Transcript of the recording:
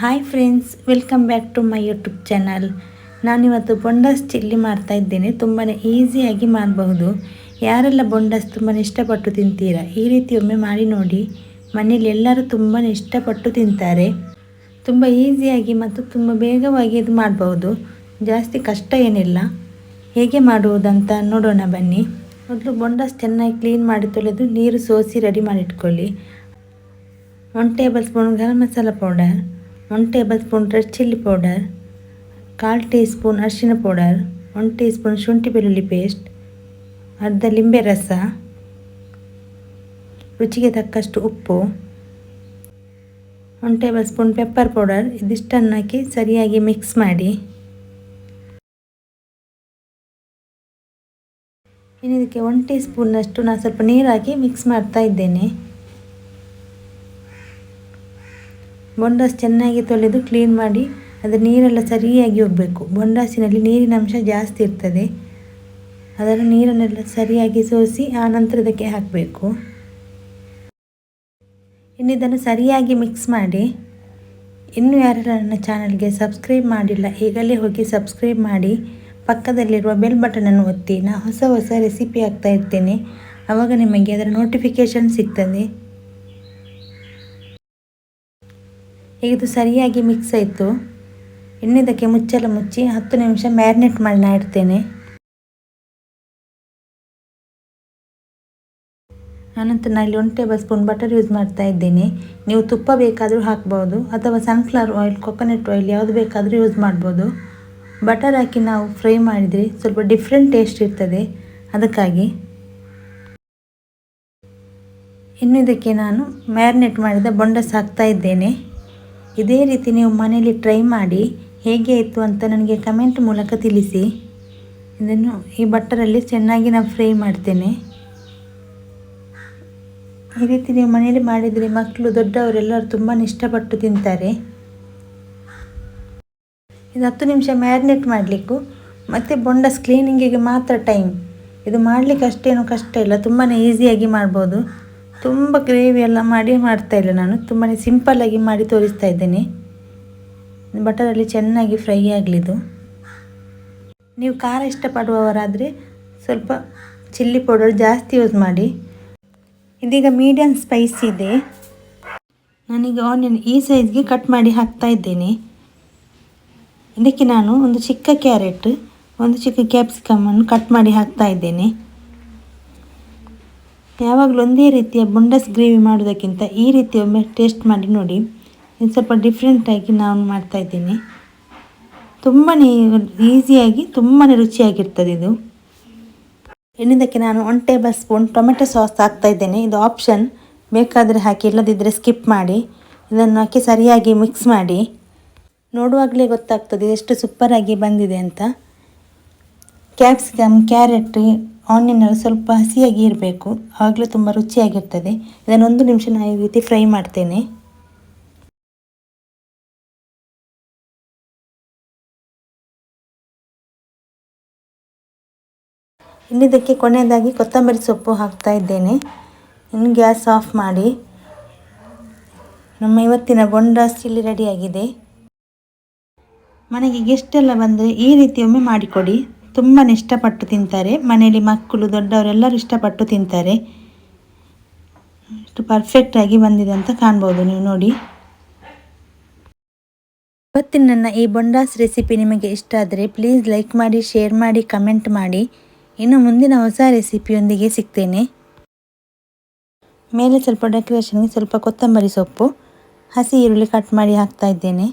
Hi friends welcome back to my YouTube channel ನಾನಿವತ್ತು ಬೊಂಡಸ್ chilli ಮಾಡ್ತಾ ಇದ್ದೇನೆ. ತುಂಬಾ ಈಸಿಯಾಗಿ ಮಾಡಬಹುದು. ಯಾರೆಲ್ಲ ಬೊಂಡಸ್ ತುಂಬಾ ಇಷ್ಟಪಟ್ಟು ತಿಂತೀರಾ, ಈ ರೀತಿ ಒಮ್ಮೆ ಮಾಡಿ ನೋಡಿ. ಮನೇಲಿ ಎಲ್ಲರೂ ತುಂಬಾ ಇಷ್ಟಪಟ್ಟು ತಿಂತಾರೆ. ತುಂಬ ಈಸಿಯಾಗಿ ಮತ್ತು ತುಂಬ ಬೇಗವಾಗಿ ಇದು ಮಾಡಬಹುದು. ಜಾಸ್ತಿ ಕಷ್ಟ ಏನಿಲ್ಲ. ಹೇಗೆ ಮಾಡುವುದಂತ ನೋಡೋಣ ಬನ್ನಿ. ಮೊದಲು ಬೊಂಡಸ್ ಚೆನ್ನಾಗಿ ಕ್ಲೀನ್ ಮಾಡಿ ತೊಳೆದು ನೀರು ಸೋಸಿ ready ಮಾಡಿಟ್ಕೊಳ್ಳಿ one tablespoon garam masala powder one tablespoon red chilli powder ಕಾಲು ಟೀ ಸ್ಪೂನ್ ಅರಿಶಿನ ಪೌಡರ್ ಒನ್ ಟೀ ಸ್ಪೂನ್ ಶುಂಠಿ ಬೆಳ್ಳುಳ್ಳಿ ಪೇಸ್ಟ್ ಅರ್ಧ ಲಿಂಬೆ ರಸ ರುಚಿಗೆ ತಕ್ಕಷ್ಟು ಉಪ್ಪು one tablespoon pepper powder ಇದಿಷ್ಟನ್ನು ಹಾಕಿ ಸರಿಯಾಗಿ ಮಿಕ್ಸ್ ಮಾಡಿ. ಇನ್ನು ಇದಕ್ಕೆ ಒನ್ ಟೀ ಸ್ಪೂನ್ನಷ್ಟು ನಾನು ಸ್ವಲ್ಪ ನೀರು ಮಿಕ್ಸ್ ಮಾಡ್ತಾ ಇದ್ದೇನೆ ಬೊಂಡಾಸ್ ಚೆನ್ನಾಗಿ ತೊಳೆದು ಕ್ಲೀನ್ ಮಾಡಿ, ಅದರ ನೀರೆಲ್ಲ ಸರಿಯಾಗಿ ಹೋಗಬೇಕು. ಬೊಂಡಾಸಿನಲ್ಲಿ ನೀರಿನ ಅಂಶ ಜಾಸ್ತಿ ಇರ್ತದೆ. ಅದರ ನೀರನ್ನೆಲ್ಲ ಸರಿಯಾಗಿ ಸೋಸಿ, ಆ ನಂತರ ಇದಕ್ಕೆ ಹಾಕಬೇಕು. ಇನ್ನು ಇದನ್ನು ಸರಿಯಾಗಿ ಮಿಕ್ಸ್ ಮಾಡಿ. ಇನ್ನು ಯಾರು ನನ್ನ ಚಾನಲ್ಗೆ ಸಬ್ಸ್ಕ್ರೈಬ್ ಮಾಡಿಲ್ಲ, ಈಗಲೇ ಹೋಗಿ ಸಬ್ಸ್ಕ್ರೈಬ್ ಮಾಡಿ. ಪಕ್ಕದಲ್ಲಿರುವ ಬೆಲ್ ಬಟನನ್ನು ಒತ್ತಿ ನಾನು ಹೊಸ ಹೊಸ ರೆಸಿಪಿ ಹಾಕ್ತಾ ಇರ್ತೇನೆ. ಆವಾಗ ನಿಮಗೆ ಅದರ ನೋಟಿಫಿಕೇಷನ್ ಸಿಗ್ತದೆ. ಇದು ಸರಿಯಾಗಿ ಮಿಕ್ಸ್ ಆಯಿತು. ಎಣ್ಣೆದಕ್ಕೆ ಮುಚ್ಚಲ ಮುಚ್ಚಿ ಹತ್ತು ನಿಮಿಷ ಮ್ಯಾರಿನೇಟ್ ಮಾಡಿ ಇಡ್ತೇನೆ. ಆನಂತರ ನಾನು ಇಲ್ಲಿ one tablespoon butter use ಮಾಡ್ತಾ ಇದ್ದೇನೆ. ನೀವು ತುಪ್ಪ ಬೇಕಾದರೂ ಹಾಕ್ಬೋದು, ಅಥವಾ ಸನ್ಫ್ಲವರ್ ಆಯಿಲ್ ಕೊಕೊನಟ್ ಆಯಿಲ್ ಯಾವುದು ಬೇಕಾದರೂ ಯೂಸ್ ಮಾಡ್ಬೋದು. ಬಟರ್ ಹಾಕಿ ನಾವು ಫ್ರೈ ಮಾಡಿದರೆ ಸ್ವಲ್ಪ ಡಿಫ್ರೆಂಟ್ ಟೇಸ್ಟ್ ಇರ್ತದೆ. ಅದಕ್ಕಾಗಿ ಇನ್ನು ಇದಕ್ಕೆ ನಾನು ಮ್ಯಾರಿನೇಟ್ ಮಾಡಿದ ಬೊಂಡಸ್ ಹಾಕ್ತಾ ಇದ್ದೇನೆ. ಇದೇ ರೀತಿ ನೀವು ಮನೆಯಲ್ಲಿ ಟ್ರೈ ಮಾಡಿ ಹೇಗೆ ಇತ್ತು ಅಂತ ನನಗೆ ಕಮೆಂಟ್ ಮೂಲಕ ತಿಳಿಸಿ. ಇದನ್ನು ಈ ಬಟ್ಟರಲ್ಲಿ ಚೆನ್ನಾಗಿ ನಾನು ಫ್ರೈ ಮಾಡ್ತೇನೆ. ಈ ರೀತಿ ನೀವು ಮನೆಯಲ್ಲಿ ಮಾಡಿದರೆ ಮಕ್ಕಳು ದೊಡ್ಡವರೆಲ್ಲರೂ ತುಂಬಾ ಇಷ್ಟಪಟ್ಟು ತಿಂತಾರೆ. ಇದು ಹತ್ತು ನಿಮಿಷ ಮ್ಯಾರಿನೇಟ್ ಮಾಡಲಿಕ್ಕೂ, ಮತ್ತು ಬೊಂಡಸ್ ಕ್ಲೀನಿಂಗಿಗೆ ಮಾತ್ರ ಟೈಮ್ ಇದು ಮಾಡಲಿಕ್ಕೆ ಅಷ್ಟೇನು ಕಷ್ಟ ಇಲ್ಲ ತುಂಬಾ ಈಸಿಯಾಗಿ ಮಾಡ್ಬೋದು. ತುಂಬ ಗ್ರೇವಿ ಎಲ್ಲ ಮಾಡಿ ಮಾಡ್ತಾ ಇಲ್ಲ ನಾನು. ತುಂಬಾ ಸಿಂಪಲ್ಲಾಗಿ ಮಾಡಿ ತೋರಿಸ್ತಾ ಇದ್ದೇನೆ. ಬಟರಲ್ಲಿ ಚೆನ್ನಾಗಿ ಫ್ರೈ ಆಗಲಿದು. ನೀವು ಖಾರ ಇಷ್ಟಪಡುವವರಾದರೆ ಸ್ವಲ್ಪ ಚಿಲ್ಲಿ ಪೌಡರ್ ಜಾಸ್ತಿ ಯೂಸ್ ಮಾಡಿ. ಇದೀಗ ಮೀಡಿಯಮ್ ಸ್ಪೈಸ್ ಇದೆ. ನಾನೀಗ ಆನಿಯನ್ ಈ ಸೈಜ್ಗೆ ಕಟ್ ಮಾಡಿ ಹಾಕ್ತಾ ಇದ್ದೇನೆ. ಇದಕ್ಕೆ ನಾನು ಒಂದು ಚಿಕ್ಕ ಕ್ಯಾರೆಟ್ ಒಂದು ಚಿಕ್ಕ ಕ್ಯಾಪ್ಸಿಕಮನ್ನು ಕಟ್ ಮಾಡಿ ಹಾಕ್ತಾ ಇದ್ದೇನೆ. ಯಾವಾಗಲೂ ಒಂದೇ ರೀತಿಯ ಬೊಂಡಸ್ ಗ್ರೇವಿ ಮಾಡೋದಕ್ಕಿಂತ ಈ ರೀತಿ ಒಮ್ಮೆ ಟೇಸ್ಟ್ ಮಾಡಿ ನೋಡಿ. ಇದು ಸ್ವಲ್ಪ ಡಿಫ್ರೆಂಟಾಗಿ ನಾನು ಮಾಡ್ತಾ ಇದ್ದೀನಿ. ತುಂಬಾ ಈಸಿಯಾಗಿ ತುಂಬಾ ರುಚಿಯಾಗಿರ್ತದೆ ಇದು. ಇನ್ನಿದಕ್ಕೆ ನಾನು one tablespoon tomato sauce ಹಾಕ್ತಾ ಇದ್ದೇನೆ. ಇದು ಆಪ್ಷನ್ ಬೇಕಾದರೆ ಹಾಕಿ ಇಲ್ಲದಿದ್ದರೆ ಸ್ಕಿಪ್ ಮಾಡಿ. ಇದನ್ನು ಹಾಕಿ ಸರಿಯಾಗಿ ಮಿಕ್ಸ್ ಮಾಡಿ. ನೋಡುವಾಗಲೇ ಗೊತ್ತಾಗ್ತದೆ ಎಷ್ಟು ಸೂಪರಾಗಿ ಬಂದಿದೆ ಅಂತ. ಕ್ಯಾಪ್ಸಿಕಮ್ ಕ್ಯಾರೆಟ್ ಆನಿಯನ್ ಸ್ವಲ್ಪ ಹಸಿಯಾಗಿ ಇರಬೇಕು. ಆವಾಗಲೇ ತುಂಬ ರುಚಿಯಾಗಿರ್ತದೆ. ಇದನ್ನು ಒಂದು ನಿಮಿಷ ನಾನು ಈ ರೀತಿ ಫ್ರೈ ಮಾಡ್ತೇನೆ. ಇನ್ನಿದಕ್ಕೆ ಕೊನೆಯದಾಗಿ ಕೊತ್ತಂಬರಿ ಸೊಪ್ಪು ಹಾಕ್ತಾ ಇದ್ದೇನೆ. ಇನ್ನು ಗ್ಯಾಸ್ ಆಫ್ ಮಾಡಿ. ನಮ್ಮ ಇವತ್ತಿನ ಬೊಂಡಾಸ್ ಚಿಲ್ಲಿ ರೆಡಿಯಾಗಿದೆ. ಮನೆಗೆ ಗೆಸ್ಟ್ ಎಲ್ಲ ಬಂದರೆ ಈ ರೀತಿ ಒಮ್ಮೆ ಮಾಡಿಕೊಡಿ. ತುಂಬಾ ಇಷ್ಟಪಟ್ಟು ತಿಂತಾರೆ. ಮನೆಯಲ್ಲಿ ಮಕ್ಕಳು ದೊಡ್ಡವರೆಲ್ಲರೂ ಇಷ್ಟಪಟ್ಟು ತಿಂತಾರೆ. ಎಷ್ಟು ಪರ್ಫೆಕ್ಟಾಗಿ ಬಂದಿದೆ ಅಂತ ಕಾಣ್ಬೋದು ನೀವು ನೋಡಿ. ಇವತ್ತಿನ ನನ್ನ ಈ ಬೊಂಡಾಸ್ ರೆಸಿಪಿ ನಿಮಗೆ ಇಷ್ಟ ಆದರೆ ಪ್ಲೀಸ್ ಲೈಕ್ ಮಾಡಿ ಶೇರ್ ಮಾಡಿ ಕಮೆಂಟ್ ಮಾಡಿ. ಇನ್ನು ಮುಂದಿನ ಹೊಸ ರೆಸಿಪಿಯೊಂದಿಗೆ ಸಿಗ್ತೇನೆ. ಮೇಲೆ ಸ್ವಲ್ಪ ಡೆಕೋರೇಷನ್ಗೆ ಸ್ವಲ್ಪ ಕೊತ್ತಂಬರಿ ಸೊಪ್ಪು, ಹಸಿ ಈರುಳ್ಳಿ ಕಟ್ ಮಾಡಿ ಹಾಕ್ತಾ ಇದ್ದೇನೆ.